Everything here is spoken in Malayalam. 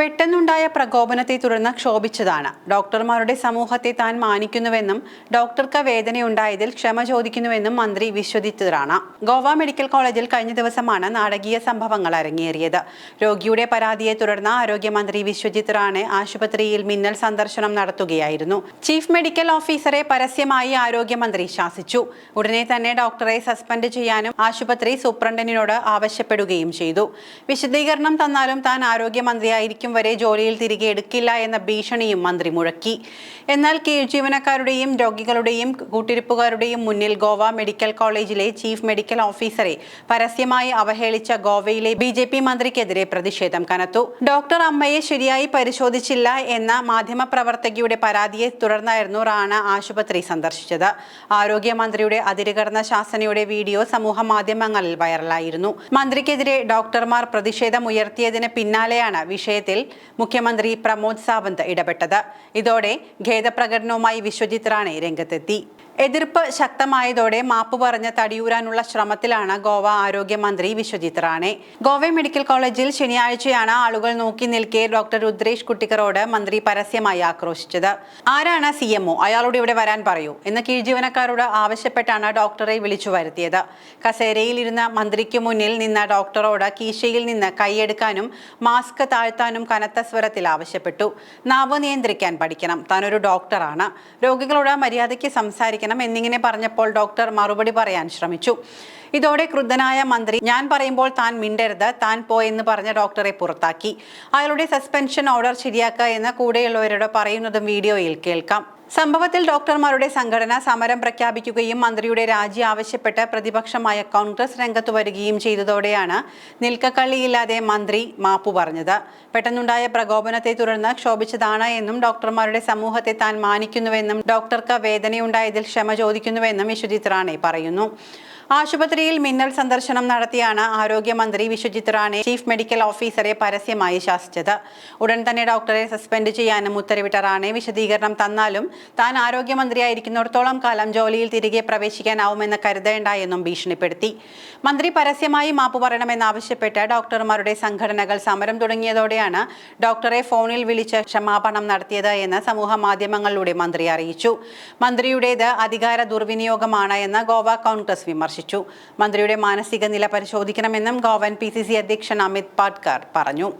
പെട്ടെന്നുണ്ടായ പ്രകോപനത്തെ തുടർന്ന് ക്ഷോഭിച്ചതാണ്. ഡോക്ടർമാരുടെ സമൂഹത്തെ താൻ മാനിക്കുന്നുവെന്നും ഡോക്ടർക്ക് വേദനയുണ്ടായതിൽ ക്ഷമ ചോദിക്കുന്നുവെന്നും മന്ത്രി വിശ്വജിത് റാണ ഗോവ മെഡിക്കൽ കോളേജിൽ കഴിഞ്ഞ ദിവസമാണ് നാടകീയ സംഭവങ്ങൾ അരങ്ങേറിയത്. രോഗിയുടെ പരാതിയെ തുടർന്ന് ആരോഗ്യമന്ത്രി വിശ്വജിത് റാണെ ആശുപത്രിയിൽ മിന്നൽ സന്ദർശനം നടത്തുകയായിരുന്നു. ചീഫ് മെഡിക്കൽ ഓഫീസറെ പരസ്യമായി ആരോഗ്യമന്ത്രി ശാസിച്ചു. ഉടനെ തന്നെ ഡോക്ടറെ സസ്പെൻഡ് ചെയ്യാനും ആശുപത്രി സൂപ്രണ്ടിനോട് ആവശ്യപ്പെടുകയും ചെയ്തു. വിശദീകരണം തന്നാലും താൻ ആരോഗ്യമന്ത്രിയായിരിക്കും വരെ ജോലിയിൽ തിരികെ എടുക്കില്ല എന്ന ഭീഷണിയും മന്ത്രി മുഴക്കി. എന്നാൽ കീഴ് ജീവനക്കാരുടെയും രോഗികളുടെയും കൂട്ടിരിപ്പുകാരുടെയും മുന്നിൽ ഗോവ മെഡിക്കൽ കോളേജിലെ ചീഫ് മെഡിക്കൽ ഓഫീസറെ പരസ്യമായി അവഹേളിച്ച ഗോവയിലെ ബി ജെ പി മന്ത്രിക്കെതിരെ പ്രതിഷേധം കനത്തു. ഡോക്ടർ അമ്മയെ ശരിയായി പരിശോധിച്ചില്ല എന്ന മാധ്യമപ്രവർത്തകയുടെ പരാതിയെ തുടർന്നായിരുന്നു റാണ ആശുപത്രി സന്ദർശിച്ചത്. ആരോഗ്യമന്ത്രിയുടെ അതിരുകടന്ന ശാസനയുടെ വീഡിയോ സമൂഹ മാധ്യമങ്ങളിൽ വൈറലായിരുന്നു. മന്ത്രിക്കെതിരെ ഡോക്ടർമാർ പ്രതിഷേധമുയർത്തിയതിന് പിന്നാലെയാണ് വിഷയത്തിൽ മുഖ്യമന്ത്രി പ്രമോദ് സാവന്ത് ഇടപെട്ടത്. ഇതോടെ ഖേദപ്രകടനവുമായി വിശ്വജിത് റാണെ രംഗത്തെത്തി. എതിർപ്പ് ശക്തമായതോടെ മാപ്പ് പറഞ്ഞ് തടിയൂരാനുള്ള ശ്രമത്തിലാണ് ഗോവ ആരോഗ്യമന്ത്രി വിശ്വജിത് റാണെ. ഗോവ മെഡിക്കൽ കോളേജിൽ ശനിയാഴ്ചയാണ് ആളുകൾ നോക്കി നിൽക്കെ ഡോക്ടർ രുദ്രേഷ് കുട്ടിക്കറോട് മന്ത്രി പരസ്യമായി ആക്രോശിച്ചത്. ആരാണ് സി അയാളോട് ഇവിടെ വരാൻ പറയൂ. എന്ന് കീഴ്ജീവനക്കാരോട് ആവശ്യപ്പെട്ടാണ് ഡോക്ടറെ വിളിച്ചു വരുത്തിയത്. കസേരയിൽ ഇരുന്ന മന്ത്രിക്ക് മുന്നിൽ നിന്ന ഡോക്ടറോട് കീശയിൽ നിന്ന് കൈയെടുക്കാനും മാസ്ക് താഴ്ത്താനും കനത്ത സ്വരത്തിൽ ആവശ്യപ്പെട്ടു. നാവ് നിയന്ത്രിക്കാൻ പഠിക്കണം. താനൊരു ഡോക്ടറാണ്. രോഗികളോട് മര്യാദയ്ക്ക് സംസാരിക്കണം. എന്നിങ്ങനെ പറഞ്ഞപ്പോൾ ഡോക്ടർ മറുപടി പറയാൻ ശ്രമിച്ചു. ഇതോടെ ക്രുദ്ധനായ മന്ത്രി ഞാൻ പറയുമ്പോൾ താൻ മിണ്ടരുത് താൻ പോയെന്ന് പറഞ്ഞ ഡോക്ടറെ പുറത്താക്കി. അയാളുടെ സസ്പെൻഷൻ ഓർഡർ ശരിയാക്കുക എന്ന് കൂടെയുള്ളവരോട് പറയുന്നതും വീഡിയോയിൽ കേൾക്കാം. സംഭവത്തിൽ ഡോക്ടർമാരുടെ സംഘടന സമരം പ്രഖ്യാപിക്കുകയും മന്ത്രിയുടെ രാജി ആവശ്യപ്പെട്ട് പ്രതിപക്ഷമായ കോൺഗ്രസ് രംഗത്ത് വരികയും ചെയ്തതോടെയാണ് നിൽക്കക്കള്ളിയില്ലാതെ മന്ത്രി മാപ്പു പറഞ്ഞത്. പെട്ടെന്നുണ്ടായ പ്രകോപനത്തെ തുടർന്ന് ക്ഷോഭിച്ചതാണ് എന്നും ഡോക്ടർമാരുടെ സമൂഹത്തെ താൻ മാനിക്കുന്നുവെന്നും ഡോക്ടർക്ക് വേദനയുണ്ടായതിൽ ക്ഷമ ചോദിക്കുന്നുവെന്നും വിശ്വജിത് റാണെ പറയുന്നു. ആശുപത്രിയിൽ മിന്നൽ സന്ദർശനം നടത്തിയാണ് ആരോഗ്യമന്ത്രി വിശ്വജിത് റാണെ ചീഫ് മെഡിക്കൽ ഓഫീസറെ പരസ്യമായി ശാസിച്ചത്. ഉടൻ തന്നെ ഡോക്ടറെ സസ്പെൻഡ് ചെയ്യാനും ഉത്തരവിട്ട റാണെ വിശദീകരണം തന്നാലും താൻ ആരോഗ്യമന്ത്രിയായിരിക്കുന്നിടത്തോളം കാലം ജോലിയിൽ തിരികെ പ്രവേശിക്കാനാവുമെന്ന് കരുതേണ്ട എന്നും ഭീഷണിപ്പെടുത്തി. മന്ത്രി പരസ്യമായി മാപ്പ് പറയണമെന്നാവശ്യപ്പെട്ട് ഡോക്ടർമാരുടെ സംഘടനകൾ സമരം തുടങ്ങിയതോടെയാണ് ഡോക്ടറെ ഫോണിൽ വിളിച്ച് ക്ഷമാപണം നടത്തിയത് എന്ന് സമൂഹ മാധ്യമങ്ങളിലൂടെ മന്ത്രി അറിയിച്ചു. മന്ത്രിയുടേത് അധികാര ദുർവിനിയോഗമാണ് എന്ന് ഗോവ കോൺഗ്രസ് വിമർശിച്ചു. മന്ത്രിയുടെ മാനസിക നില പരിശോധിക്കണമെന്നും ഗോവൻ പി അധ്യക്ഷൻ അമിത് പാട്കർ പറഞ്ഞു.